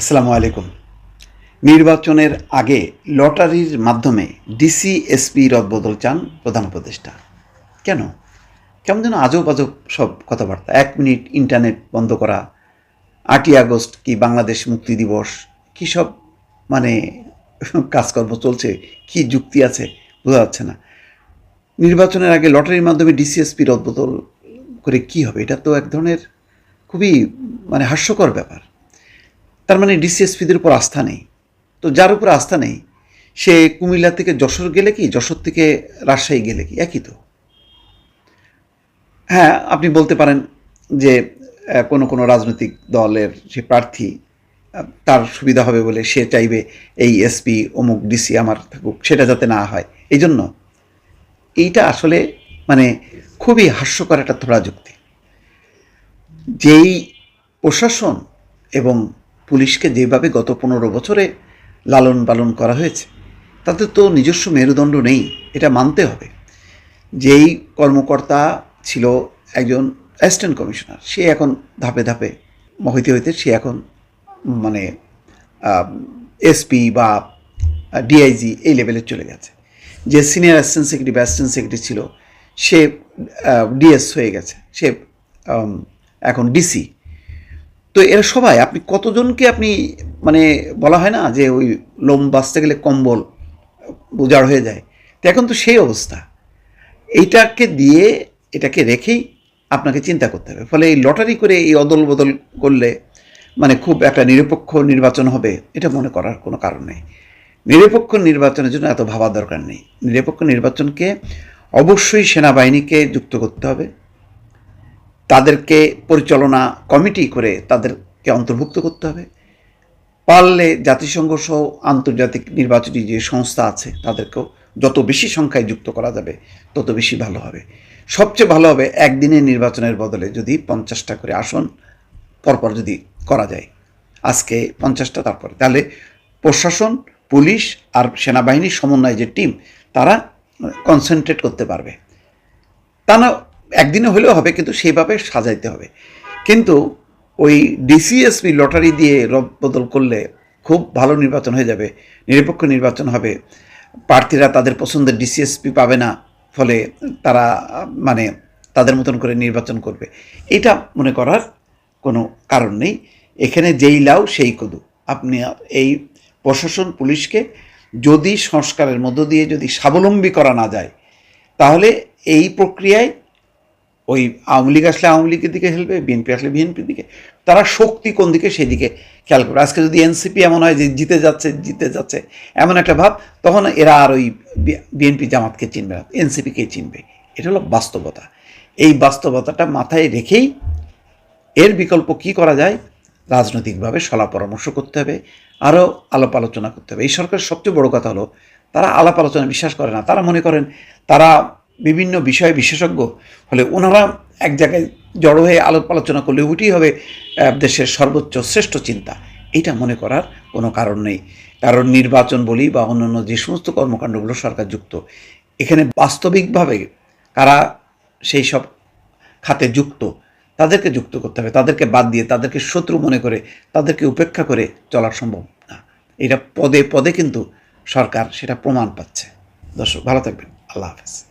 আসসালামু আলাইকুম। নির্বাচনের আগে লটারির মাধ্যমে ডিসি এসপি রদবদল চান প্রধান উপদেষ্টা। কেন? কেমন যেন আজব আজব সব কথাবার্তা। এক মিনিট ইন্টারনেট বন্ধ করা, আটই আগস্ট কি বাংলাদেশ মুক্তি দিবস, কী সব মানে কাজকর্ম চলছে, কি যুক্তি আছে, বোঝা যাচ্ছে না। নির্বাচনের আগে লটারির মাধ্যমে ডিসিএসপি রদবদল করে কি হবে? এটা তো এক ধরনের খুবই মানে হাস্যকর ব্যাপার। তার মানে ডিসিএসপিদের উপর আস্থা নেই। তো যার উপর আস্থা নেই, সে কুমিল্লা থেকে যশোর গেলে কি, যশোর থেকে রাজশাহী গেলে কি? একই তো। হ্যাঁ আপনি বলতে পারেন যে কোনো কোনো রাজনৈতিক দলের যে প্রার্থী তার সুবিধা হবে বলে সে চাইবে এই এসপি অমুক ডিসি আমার থাকুক, সেটা যাতে না হয়। এই জন্য এইটা আসলে মানে খুবই হাস্যকর একটা থোড়া যুক্তি। যেই প্রশাসন এবং পুলিশকে যেভাবে গত পনেরো বছরে লালন পালন করা হয়েছে, তাতে তো নিজস্ব মেরুদণ্ড নেই, এটা মানতে হবে। যেই কর্মকর্তা ছিল একজন অ্যাসিস্ট্যান্ট কমিশনার, সে এখন ধাপে ধাপে হইতে হইতে, সে এখন মানে এসপি বা ডিআইজি এই লেভেলে চলে গেছে। যে সিনিয়র অ্যাসিস্ট্যান্ট সেক্রেটারি বা অ্যাসিস্ট্যান্ট সেক্রেটারি ছিল, সে ডিএস হয়ে গেছে, সে এখন ডিসি তো এরা সবাই, আপনি কতজনকে আপনি মানে বলা হয় না যে ওই লোম বাঁচতে গেলে কম্বল উজাড় হয়ে যায়? তো এখন তো সেই অবস্থা। এইটাকে দিয়ে এটাকে রেখেই আপনাকে চিন্তা করতে হবে। ফলে এই লটারি করে এই অদল বদল করলে মানে খুব একটা নিরপেক্ষ নির্বাচন হবে, এটা মনে করার কোনো কারণ নেই। নিরপেক্ষ নির্বাচনের জন্য এত ভাবার দরকার নেই। নিরপেক্ষ নির্বাচনকে অবশ্যই সেনাবাহিনীকে যুক্ত করতে হবে। তাদেরকে পরিচালনা কমিটি করে তাদেরকে অন্তর্ভুক্ত করতে হবে। পারলে জাতিসংঘ সহ আন্তর্জাতিক নির্বাচনী যে সংস্থা আছে, তাদেরকেও যত বেশি সংখ্যায় যুক্ত করা যাবে, তত বেশি ভালো হবে। সবচেয়ে ভালো হবে একদিনের নির্বাচনের বদলে যদি পঞ্চাশটা করে আসন পরপর যদি করা যায়। আজকে পঞ্চাশটা, তারপরে। তাহলে প্রশাসন, পুলিশ আর সেনাবাহিনীর সমন্বয় যে টিম, তারা কনসেন্ট্রেট করতে পারবে। তা না একদিনে হলেও হবে, কিন্তু সেইভাবে সাজাইতে হবে। কিন্তু ওই ডিসিএসপি লটারি দিয়ে রদ বদল করলে খুব ভালো নির্বাচন হয়ে যাবে, নিরপেক্ষ নির্বাচন হবে। প্রার্থীরা তাদের পছন্দের ডিসিএসপি পাবে না, ফলে তারা মানে তাদের মতন করে নির্বাচন করবে। এটা মনে করার কোনো কারণ নেই। এখানে যেই লাউ, সেই কদু। আপনি এই প্রশাসন, পুলিশকে যদি সংস্কারের মধ্য দিয়ে যদি স্বাবলম্বী করা না যায়, তাহলে এই প্রক্রিয়ায় ওই আওয়ামী লীগ আসলে আওয়ামী লীগের দিকে হেলবে বিএনপি আসলে বিএনপির দিকে। তারা শক্তি কোন দিকে সেই দিকে খেয়াল করবে। আজকে যদি এনসিপি এমন হয় যে জিতে যাচ্ছে জিতে যাচ্ছে, এমন একটা ভাব, তখন এরা আর ওই বিএনপি জামাতকে চিনবে না, এনসিপিকে চিনবে। এটা হলো বাস্তবতা। এই বাস্তবতাটা মাথায় রেখেই এর বিকল্প কি করা যায়? রাজনৈতিকভাবে সলা পরামর্শ করতে হবে, আরও আলাপ আলোচনা করতে হবে। এই সরকারের সবচেয়ে বড় কথা হলো, তারা আলাপ আলোচনা বিশ্বাস করে না। তারা মনে করেন, তারা বিভিন্ন বিষয়ে বিশেষজ্ঞ হলে ওনারা এক জায়গায় জড়ো হয়ে আলাপ আলোচনা করলে ওইটি হবে দেশের সর্বোচ্চ শ্রেষ্ঠ চিন্তা। এটা মনে করার কোনো কারণ নেই। কারণ নির্বাচন বলি বা অন্যান্য যে সমস্ত কর্মকাণ্ডগুলো সরকার যুক্ত, এখানে বাস্তবিকভাবে কারা সেই সব খাতে যুক্ত, তাদেরকে যুক্ত করতে হবে, তাদেরকে বাদ দিয়ে তাদেরকে শত্রু মনে করে, তাদেরকে উপেক্ষা করে চলা সম্ভব না। এটা পদে পদে কিন্তু সরকার সেটা প্রমাণ পাচ্ছে। দর্শক, ভালো থাকবেন। আল্লাহ হাফেজ।